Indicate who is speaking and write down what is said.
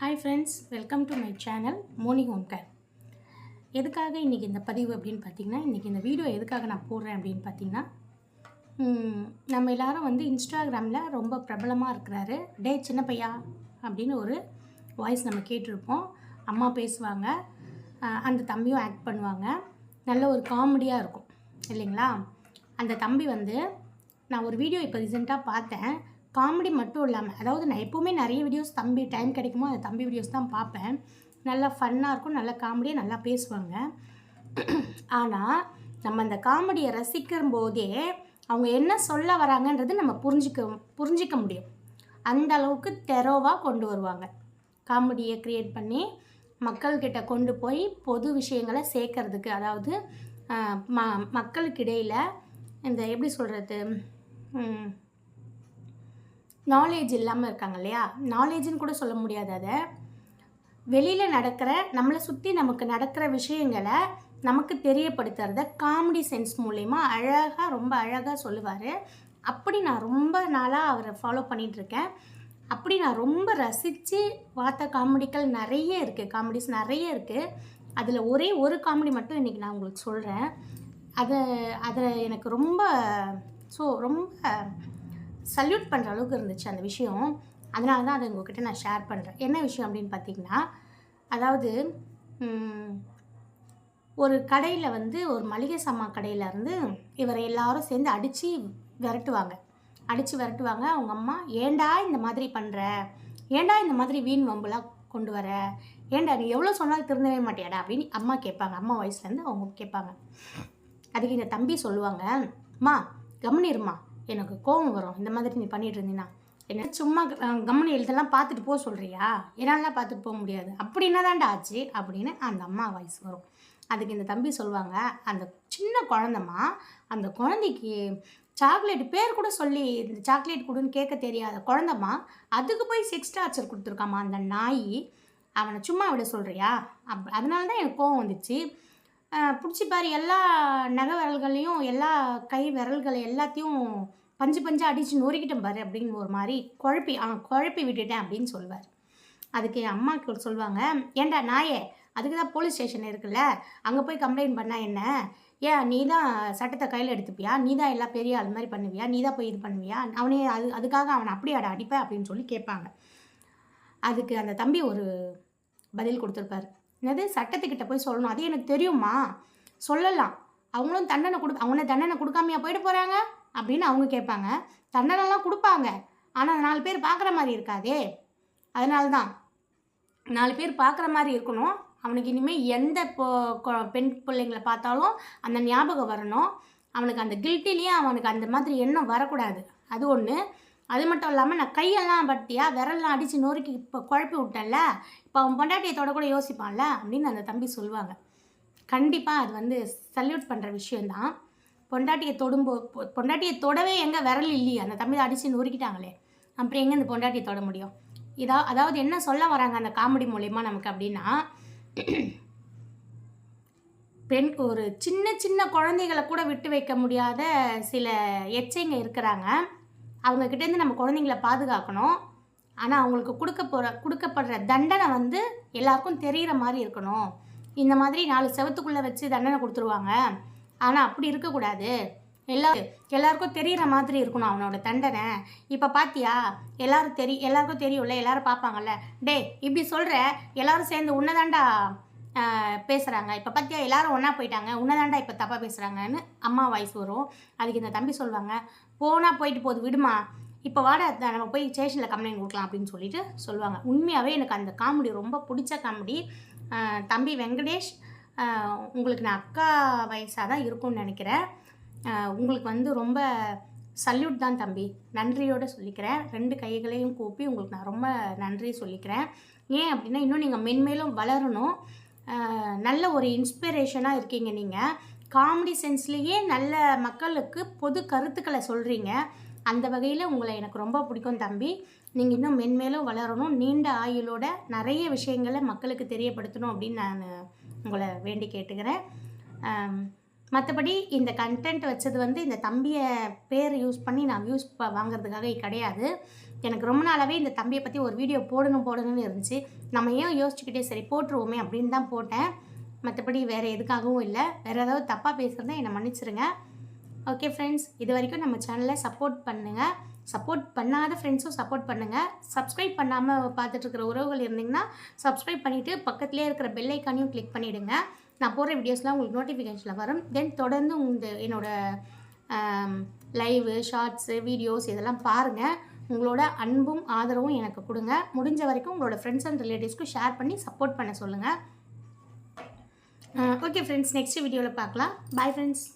Speaker 1: Hi friends welcome to my channel Moni home care எதுக்காக இன்றைக்கி இந்த பதிவு அப்படின்னு பார்த்தீங்கன்னா இன்றைக்கி இந்த வீடியோ எதுக்காக நான் போடுறேன் அப்படின்னு பார்த்தீங்கன்னா நம்ம எல்லாரும் வந்து இன்ஸ்டாகிராமில் ரொம்ப பிரபலமாக இருக்கிறாரு டே சின்ன பையா அப்படின்னு ஒரு வாய்ஸ் நம்ம கேட்டிருப்போம். அம்மா பேசுவாங்க அந்த தம்பியும் ஆக்ட் பண்ணுவாங்க. நல்ல ஒரு காமெடியாக இருக்கும் இல்லைங்களா? அந்த தம்பி வந்து நான் ஒரு வீடியோ இப்போ ரீசெண்டாக பார்த்தேன். காமெடி மட்டும் இல்லாமல் அதாவது நான் எப்போவுமே நிறைய வீடியோஸ் தம்பி டைம் கிடைக்குமோ அந்த தம்பி வீடியோஸ் தான் பார்ப்பேன். நல்லா ஃபன்னாக இருக்கும் நல்லா காமெடியாக நல்லா பேசுவாங்க. ஆனால் நம்ம அந்த காமெடியை ரசிக்கும் போதே அவங்க என்ன சொல்ல வராங்கன்றது நம்ம புரிஞ்சிக்க புரிஞ்சிக்க முடியும். அந்த அளவுக்கு தெரோவாக கொண்டு வருவாங்க. காமெடியை க்ரியேட் பண்ணி மக்கள்கிட்ட கொண்டு போய் பொது விஷயங்களை சேர்க்கறதுக்கு அதாவது ம மக்களுக்கு இடையில் இந்த எப்படி சொல்கிறது நாலேஜ் இல்லாமல் இருக்காங்க இல்லையா? நாலேஜ்னு கூட சொல்ல முடியாது அதை. வெளியில் நடக்கிற நம்மளை சுற்றி நமக்கு நடக்கிற விஷயங்களை நமக்கு தெரியப்படுத்துறத காமெடி சென்ஸ் மூலயமா அழகாக ரொம்ப அழகாக சொல்லுவார். அப்படி நான் ரொம்ப நாளாக அவரை ஃபாலோ பண்ணிகிட்ருக்கேன் அப்படி நான் ரொம்ப ரசித்து பார்த்த காமெடிகள் நிறைய இருக்குது காமெடிஸ் நிறைய இருக்குது அதில் ஒரே ஒரு காமெடி மட்டும் இன்றைக்கி நான் உங்களுக்கு சொல்கிறேன் அதை அதில் எனக்கு ரொம்ப ஸோ ரொம்ப சல்யூட் பண்ணுற அளவுக்கு இருந்துச்சு அந்த விஷயம். அதனால தான் அதை உங்ககிட்ட நான் ஷேர் பண்ணுறேன் என்ன விஷயம் அப்படின்னு பார்த்தீங்கன்னா அதாவது ஒரு கடையில் வந்து ஒரு மளிகை சாமான் கடையில் இருந்து இவரை எல்லாரும் சேர்ந்து அடித்து விரட்டுவாங்க. அடித்து விரட்டுவாங்க. அவங்க அம்மா ஏண்டா இந்த மாதிரி பண்ணுற ஏண்டா இந்த மாதிரி வீண் வம்புலாம் கொண்டு வர? ஏண்டா நீ எவ்வளோ சொன்னாலும் திருந்தவே மாட்டியாடா? அப்படின்னு அம்மா கேட்பாங்க. அம்மா வயசுலேருந்து அவங்க கேட்பாங்க. அதுக்கு இந்த தம்பி சொல்லுவாங்க அம்மா கம்முனிருமா எனக்கு கோபம் வரும். இந்த மாதிரி நீ பண்ணிட்டு இருந்தீன்னா. என்ன சும்மா கம்மனி எழுதெல்லாம் பார்த்துட்டு போக சொல்கிறியா என்னாலாம் பார்த்துட்டு போக முடியாது. அப்படின்னா தாண்டா ஆச்சு? அப்படின்னு அந்த அம்மா வாய்ஸ் வரும். அதுக்கு இந்த தம்பி சொல்லுவாங்க அந்த சின்ன குழந்தம்மா அந்த குழந்தைக்கு சாக்லேட் பேர் கூட சொல்லி இந்த சாக்லேட் கொடுன்னு கேட்க தெரியாத குழந்தம்மா அதுக்கு போய் செக்ஸ் டார்ச்சர் கொடுத்துருக்காமா அந்த நாய். அவனை சும்மா விட சொல்கிறியா அப் அதனால தான் எனக்கு கோவம் வந்துச்சு. பிடிச்சி பாரு எல்லா நகை விரல்களையும் எல்லா கை விரல்களை எல்லாத்தையும் பஞ்சு பஞ்சு அடித்து நொறுக்கிட்டேன் பாரு அப்படின்னு ஒரு மாதிரி குழப்பி ஆ குழப்பி விட்டுட்டேன் அப்படின்னு சொல்லுவார் அதுக்கு என் அம்மாவுக்கு சொல்லுவாங்க ஏன்டா நாயே அதுக்கு தான் போலீஸ் ஸ்டேஷன் இருக்குல்ல அங்கே போய் கம்ப்ளைண்ட் பண்ணால் என்ன? ஏன் நீ தான் சட்டத்தை கையில் எடுத்துப்பியா? நீ தான் எல்லாம் பெரிய ஆள் மாதிரி பண்ணுவியா? நீ தான் போய் இது பண்ணுவியா? அவனே அது அதுக்காக அவனை அப்படியே அட அடிப்பேன் அப்படின்னு சொல்லி கேட்பாங்க. அதுக்கு அந்த தம்பி ஒரு பதில் கொடுத்துருப்பாரு. என்னது? சட்டத்துக்கிட்ட போய் சொல்லணும். அது எனக்கு தெரியுமா சொல்லலாம். அவங்களும் தண்டனை கொடு அவங்கள தண்டனை கொடுக்காமையா போயிட்டு போகிறாங்க அப்படின்னு அவங்க கேட்பாங்க. தண்டனைலாம் கொடுப்பாங்க. ஆனால் நாலு பேர் பார்க்குற மாதிரி இருக்காதே. அதனால தான் நாலு பேர் பார்க்குற மாதிரி இருக்கணும். அவனுக்கு இனிமேல் எந்த பெண் பிள்ளைங்களை பார்த்தாலும் அந்த ஞாபகம் வரணும். அவனுக்கு அந்த கில்ட்டிலேயே அவனுக்கு அந்த மாதிரி எண்ணம் வரக்கூடாது. அது ஒன்று அது மட்டும் இல்லாமல் நான் கையெல்லாம் பட்டியா விரல்லாம் அடித்து நொறுக்கி இப்போ குழப்பி விட்டேன்ல இப்போ அவன் பொண்டாட்டியத்தோட கூட யோசிப்பான்ல அப்படின்னு அந்த தம்பி சொல்லுவாங்க. கண்டிப்பாக அது வந்து சல்யூட் பண்ணுற விஷயந்தான் பொண்டாட்டியை தொடும்போ பொண்டாட்டியை தொடவே எங்கே விரல் இல்லையே அந்த தம்பி அடித்து நொறுக்கிட்டாங்களே அப்புறம் எங்கே இந்த பொண்டாட்டியை தொட முடியும்? இதா அதாவது என்ன சொல்ல வராங்க அந்த காமெடி மூலயமா நமக்கு அப்படின்னா பெண் ஒரு சின்ன சின்ன குழந்தைகளை கூட விட்டு வைக்க முடியாத சில எச்சைங்க இருக்கிறாங்க. அவங்கக்கிட்டேருந்து நம்ம குழந்தைங்கள பாதுகாக்கணும். ஆனால் அவங்களுக்கு கொடுக்க போகிற கொடுக்கப்படுற தண்டனை வந்து எல்லாருக்கும் தெரிகிற மாதிரி இருக்கணும். இந்த மாதிரி நாலு செவத்துக்குள்ளே வச்சு தண்டனை கொடுத்துருவாங்க. ஆனால் அப்படி இருக்கக்கூடாது. எல்லா எல்லாருக்கும் தெரிகிற மாதிரி இருக்கணும் அவனோட தண்டனை. இப்போ பாத்தியா எல்லாரும் தெரி எல்லாருக்கும் தெரியும்ல எல்லாரும் பார்ப்பாங்கல்ல டேய் இப்படி சொல்கிற எல்லாரும் சேர்ந்து உன்னதாண்டா பேசுகிறாங்க இப்போ பார்த்தியா எல்லாரும் ஒன்றா போயிட்டாங்க. உன்னதாண்டா இப்போ தப்பாக பேசுகிறாங்கன்னு அம்மா வாய்ஸ் வரும். அதுக்கு இந்த தம்பி சொல்லுவாங்க போனால் போயிட்டு போகுது விடுமா. இப்போ வாடா த- நம்ம போய் ஸ்டேஷனில் கம்ப்ளைண்ட் கொடுக்கலாம் அப்படின்னு சொல்லிட்டு சொல்லுவாங்க உண்மையாகவே எனக்கு அந்த காமெடி ரொம்ப பிடிச்ச காமெடி தம்பி வெங்கடேஷ் உங்களுக்கு நான் அக்கா வயசாக தான் இருக்கும்னு நினைக்கிறேன். உங்களுக்கு வந்து ரொம்ப சல்யூட் தான் தம்பி. நன்றியோடு சொல்லிக்கிறேன். ரெண்டு கைகளையும் கூப்பி உங்களுக்கு நான் ரொம்ப நன்றி சொல்லிக்கிறேன். ஏன் அப்படின்னா இன்னும் நீங்கள் மென்மேலும் வளரணும். நல்ல ஒரு இன்ஸ்பிரேஷனாக இருக்கீங்க நீங்கள் காமெடி சென்ஸ்லேயே நல்ல மக்களுக்கு பொது கருத்துக்களை சொல்கிறீங்க அந்த வகையில் உங்களை எனக்கு ரொம்ப பிடிக்கும் தம்பி. நீங்கள் இன்னும் மென்மேலும் வளரணும். நீண்ட ஆயுளோட நிறைய விஷயங்களை மக்களுக்கு தெரியப்படுத்தணும் அப்படின்னு நான் உங்களை வேண்டி கேட்டுக்கிறேன். மற்றபடி இந்த கண்டென்ட் வச்சது வந்து இந்த தம்பியை பேர் யூஸ் பண்ணி நான் வியூஸ் வாங்குறதுக்காக கிடையாது. எனக்கு ரொம்ப நாளாகவே இந்த தம்பியை பற்றி ஒரு வீடியோ போடணும் போடணும்னு இருந்துச்சு. நம்ம ஏன் யோசிச்சுக்கிட்டே சரி போட்டுருவோமே அப்படின்னு தான் போட்டேன். மற்றபடி வேறு எதுக்காகவும் இல்லை. வேறு ஏதாவது தப்பாக பேசுகிறதா என்னை மன்னிச்சிருங்க. ஓகே ஃப்ரெண்ட்ஸ் இது வரைக்கும் நம்ம சேனலை சப்போர்ட் பண்ணுங்கள் சப்போர்ட் பண்ணாத ஃப்ரெண்ட்ஸும் சப்போர்ட் பண்ணுங்கள் சப்ஸ்கிரைப் பண்ணாமல் பார்த்துட்டு இருக்கிற உறவுகள் இருந்தீங்கன்னா சப்ஸ்கிரைப் பண்ணிவிட்டு பக்கத்துலேயே இருக்கிற பெல்லைக்கானையும் கிளிக் பண்ணிவிடுங்க நான் போடுற வீடியோஸ்லாம் உங்களுக்கு நோட்டிஃபிகேஷனில் வரும். தென் தொடர்ந்து இந்த என்னோடய லைவு ஷார்ட்ஸு வீடியோஸ் இதெல்லாம் பாருங்கள் உங்களோட அன்பும் ஆதரவும் எனக்கு கொடுங்க. முடிஞ்ச வரைக்கும் உங்களோட ஃப்ரெண்ட்ஸ் அண்ட் ரிலேட்டிவ்ஸ்க்கு ஷேர் பண்ணி சப்போர்ட் பண்ண சொல்லுங்கள் ஓகே ஃப்ரெண்ட்ஸ் நெக்ஸ்ட் வீடியோவில் பார்க்கலாம். Bye friends